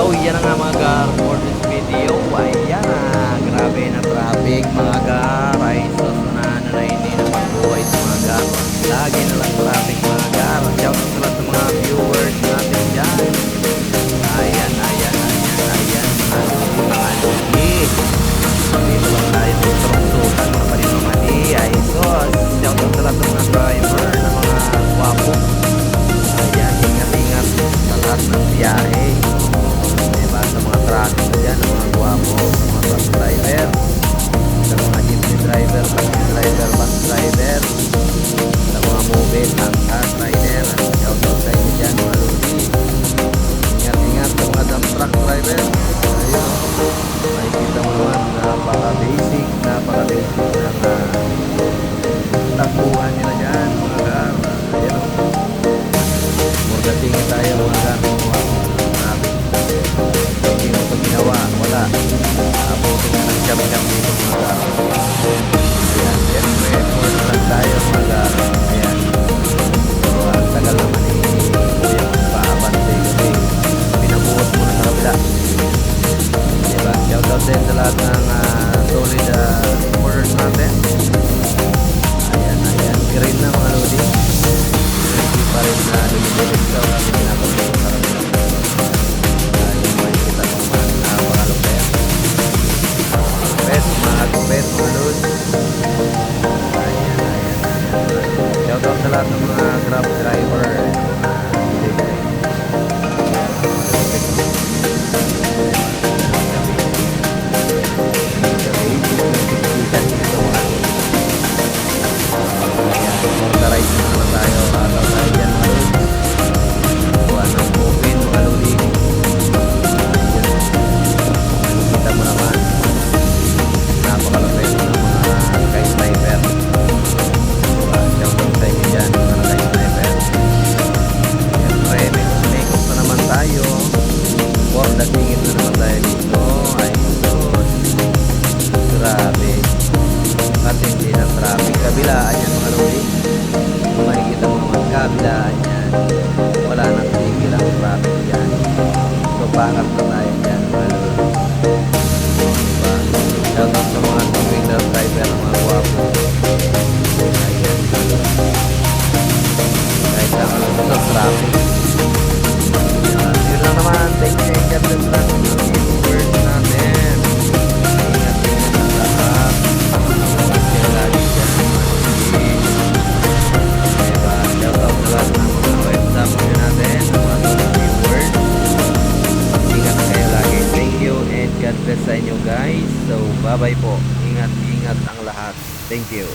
So, yan na mga gar for this video. Ayan na, grabe na traffic mga gar. Ay, sus na na na pagbuhay sa mga gar. Lagi na lang traffic mga gar. Shout out sa lahat ng mga viewers natin dyan. Ayan, ayan, ayan, ayan. Ano, mga lugi. Dito lang tayo sa truktukan mga paninumani. Ay, sus. Shout out sa lahat ng mga driver na mga wapo. Ayan, ingat-ingat sa lahat ng biyahe. Diba? Sa mga traffic dyan, ang mga guwapo, sa mga truck driver, sa mga jeepney driver, taxi driver, bus driver, sa mga mobile, angkas, rider, shout out sa inyo dyan, mga lodi. Ingat-ingat sa mga dump truck driver. Ayun, makikita mo naman, napaka-basic, napaka-basic ng uh, takbuhan nila dyan, din sa lahat ng ah, solid uh, supporters natin. Ayan, ayan. Green na mga lodi. Hindi pa rin na lumilit sa ating pinapagod sa kabila. Dahil makikita mo man na mga lupet. Lupet, mga lodi. Ayan, ayan, ayan. Shoutout sa lahat ng mga grab driver. Mga ng traffic. Kabilaan yan mga lodi. Kung makikita mo naman kabilaan yan. Wala nang tigil ang traffic yan. So, backup bye-bye po. Ingat, ingat ang lahat. Thank you.